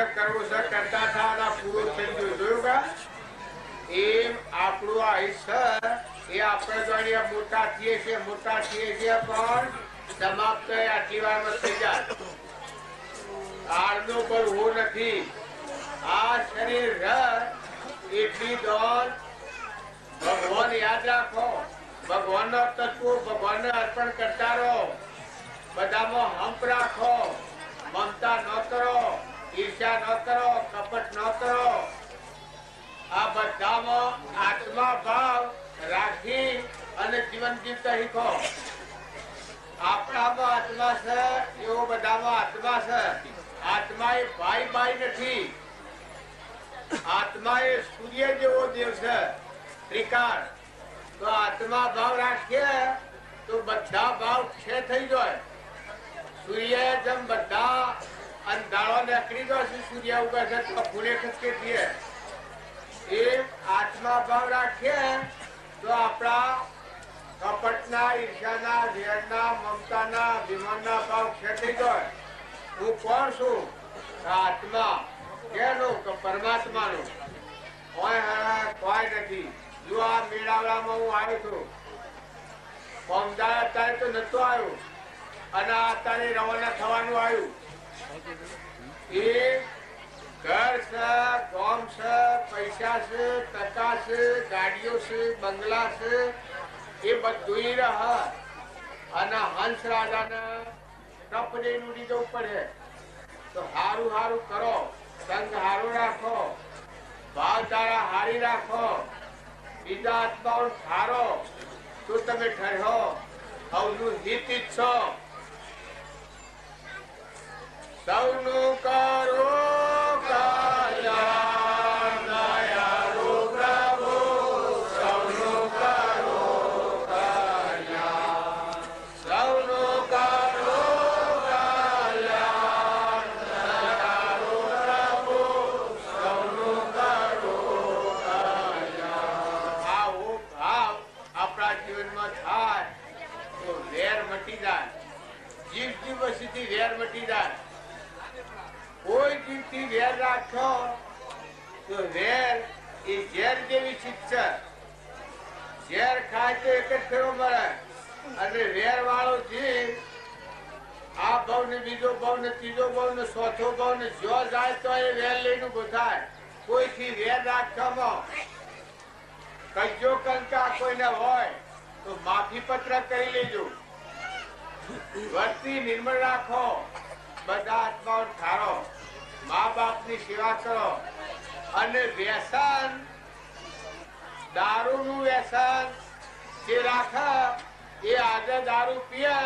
છે કરવું છે કરતા હતા પૂરું થઈ ગયું. જોયું કા એમ આપણું આયુષ્ય એ આપણે જો અહીંયા મોટા થઈએ છીએ, મોટા થઈએ છીએ, પણ સમાપ્ત આટલી વારમાં થઈ જાય. આડનું પર હું નથી. આ શરીર એટલી દોડ ભગવાન યાદ રાખો ભગવાન નો તત્વ ભગવાન અર્પણ કરતા રહો. બધામાં હંપ રાખો, મમતા ન કરો. ઈર્ષ્યા ન કરો, કપટ ન કરો. આ બધામાં આત્મા ભાવ રાખી અને જીવન જીવતા શીખો. આપણામાં આત્મા છે, એવો બધામાં આત્મા છે. આત્મા એ ભાઈ ભાઈ નથી. આત્મા એ સૂર્ય જેવો દેવ છે, ત્રિકાળ. તો આત્મા ભાવ રાખીએ તો બધા ભાવ છે થઈ જાય. સૂર્ય જેમ બધા અંધારો નીકળી દો છે, સૂર્ય ઉગે છે તો ફૂલે ખસકે છીએ એ આત્મા ભાવ રાખીએ તો આપણા કપટના ઈર્ષાના વેરના, મમતાના વિમાનના ભાવ ખેતી ગયો હું કોણ છું? આત્મા. કેનું? કે પરમાત્માનું. કોઈ હા કોઈ નથી. જો આ મેળાવડામાં હું આવ્યો છું. પમદાર અત્યારે તો નતો આવ્યો. અને અત્યારે રવાના થવાનું આવ્યું. એ ઘર છે, ગોમ છે, પૈસા છે, ટકા છે, ગાડીઓ છે, બંગલા છે, એ બધું રહ અને હંસ રાજાને ટપ દઈને ઉડી જવું પડે. તો હારું હારું કરો સંગ હારું રાખો, ભાવ તારા હારી રાખો, બીજા આત્માઓ સારો. તો તમે ઠરો સૌનું હિત ઈચ્છો. સૌનું કરો જાય. જીવ દિવસથી વેર મટી જાય. કોઈ વેર રાખો, તો વેર એ ઝેર જેવી શિક્ષણ ઝેર ખાય તો એક જ ફેરો મળે. અને વેર વાળો જીવ, આ ભાવ ને બીજો ભાવ ને ત્રીજો ભાવ ને ચોથો ભાવ ને જો જાય તો એ વેર લઈને થાય. કોઈથી વેર રાખવામાં? કજો કંકા કોઈને હોય, તો માફી પત્ર કરી લેજો. વર્તી નિર્મળ રાખો. બધા આત્માઓ ઠારો મા બાપની સેવા કરો. અને વ્યસન, દારૂનું વ્યસન જે રાખે એ આજે દારૂ પીએ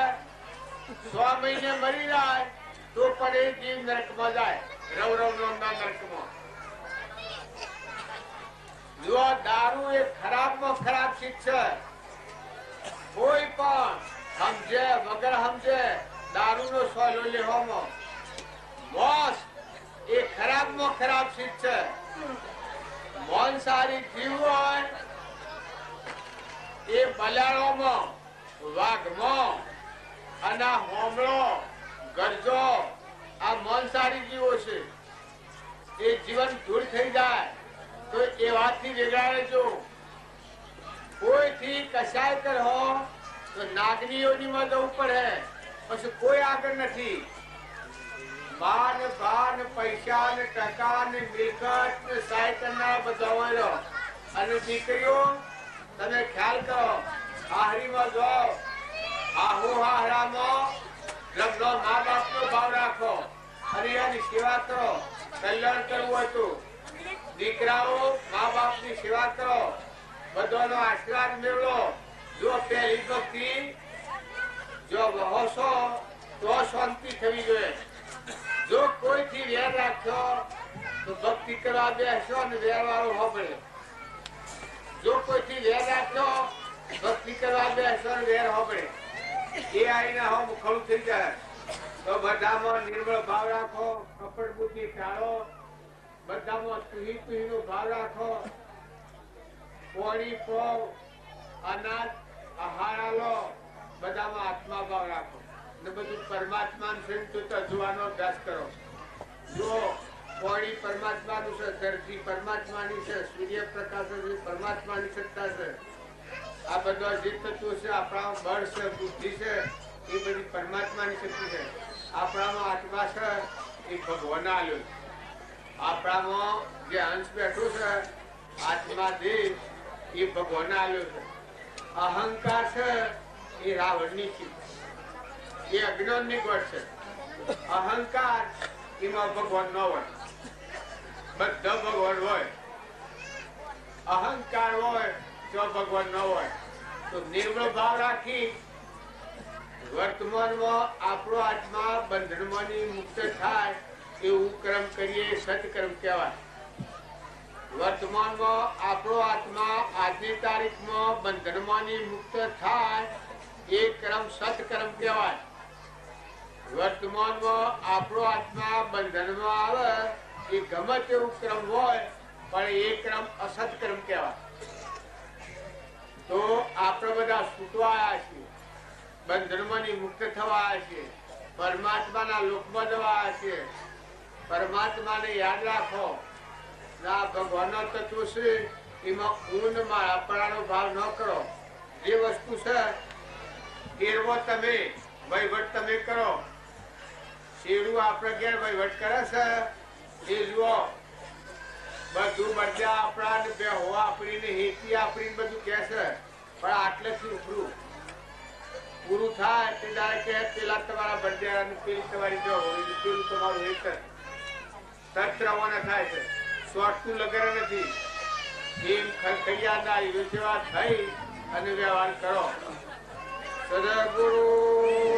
સો મહિને મરી જાય, તો પણ એ જીવ નરકમાં જાય. રવ રવ રવના નરકમાં. જો દારૂ એ ખરાબમાં ખરાબ છે, કોઈ પણ સમજે, વગર સમજે, દારૂનો સોલો લેવામાં. મોસ એ ખરાબમાં ખરાબ ચીજ છે. મોન સારી જીવ હોય એ બલાળોમાં, વાઘમાં, અને હોમળો, ગરજો, આ મન સારી જીવો છે. એ જીવન દૂર થઈ જાય તો એવાથી કોઈ કોઈથી કશાય કરો તો નાગરીઓની જવું પડે પછી કોઈ આગળ નથી. માન, ભાન પૈસા ને ટકા ને મિલકત ને સહાય ના બધા હોય અને દીકરીઓ, તમે ખ્યાલ કરો હાહરીમાં જાઓ આહુ હાહરામાં રબનો મા બાપનો ભાવ રાખો હરિયાની સેવા કરો, કલ્યાણ કરવું હોય તો. દીકરાઓ મા બાપની સેવા કરો, બધાનો આશીર્વાદ મેળવો. જો પહેલી ભક્તિ જો વહોશો, તો શાંતિ થવી જોઈએ. જો કોઈ થી વેર રાખશો, તો ભક્તિ કરવા બેસશો અને વેર વાળો હોબળે જો કોઈથી વેર રાખશો, ભક્તિ કરવા બેસશો અને વેર હોબળે એ આઈને હમ ખડું થઈ જાય. તો બધામાં નિર્મળ ભાવ રાખો કપડ બુદ્ધિ ટાળો. બધામાં તુહી તુહી નો ભાવ રાખો. પોણી પો, અનાજ, આહાર આલો. બધામાં આત્મા ભાવ રાખો. ને બધું પરમાત્મા જોવાનો અભ્યાસ કરો. જો પાણી પરમાત્માનું છે, ધરતી પરમાત્માની છે સૂર્યપ્રકાશ પરમાત્માની સત્તા છે. આ બધો જે તત્વો છે, આપણામાં બળ છે, બુદ્ધિ છે, એ બધી પરમાત્માની શક્તિ છે. આપણામાં આત્મા છે, એ ભગવાન આલ્યો છે. આપણામાં જે અંશ બેઠો છે, આત્મા દેહ, એ ભગવાન આલ્યો છે. અહંકાર છે, એ રાવણની છે. એ અજ્ઞાનની ગોળ છે. અહંકાર એમાં ભગવાન ન હોય. બધા ભગવાન હોય. અહંકાર હોય તો ભગવાન ન હોય. તો નિર્મળ ભાવ રાખી વર્તમાનમાં આપણો આત્મા બંધનમાંથી મુક્ત થાય એવું કર્મ કરીએ સત્કર્મ કહેવાય. વર્તમાનમાં આપણો આત્મા આજની તારીખમાં બંધનમાંથી મુક્ત થાય એ ક્રમ સત્કર્મ કહેવાય. વર્તમાનમાં આપણો આત્મા બંધનમાં આવે, એ ગમે તેવું ક્રમ હોય, પણ એ ક્રમ અસત ક્રમ કહેવાય. તો આપણે બધા છૂટવા આવ્યા છીએ. બંધનમાંથી મુક્ત થવા આવ્યા છીએ. પરમાત્માના લોકમાં જવા આવ્યા છીએ. પરમાત્માને યાદ રાખો, ના ભગવાનનો તત્વ છે, એમાં ઊંડ માળાપણાનો ભાવ ન કરો. જે વસ્તુ છે તેરવો તમે વહીવટ તમે કરો. આપણે ઘેર વહીવટ કરે છે. એ જુઓ. બધું બધા આપણા બે હોવા આપણીને હેતી આપણી બધું કહે છે. પણ આટલેથી ઉપરું પૂરું થાય તે દાડે કે પેલા તમારા બંડિયારા ને પેલી તમારી જો હોય પેલું તમારું હેતર તત્રવાના થાય છે. સ્વાર્થનું લગર નથી. એમ ખરખૈયા ના સેવા થઈ અને વ્યવહાર કરો. સદગુરુ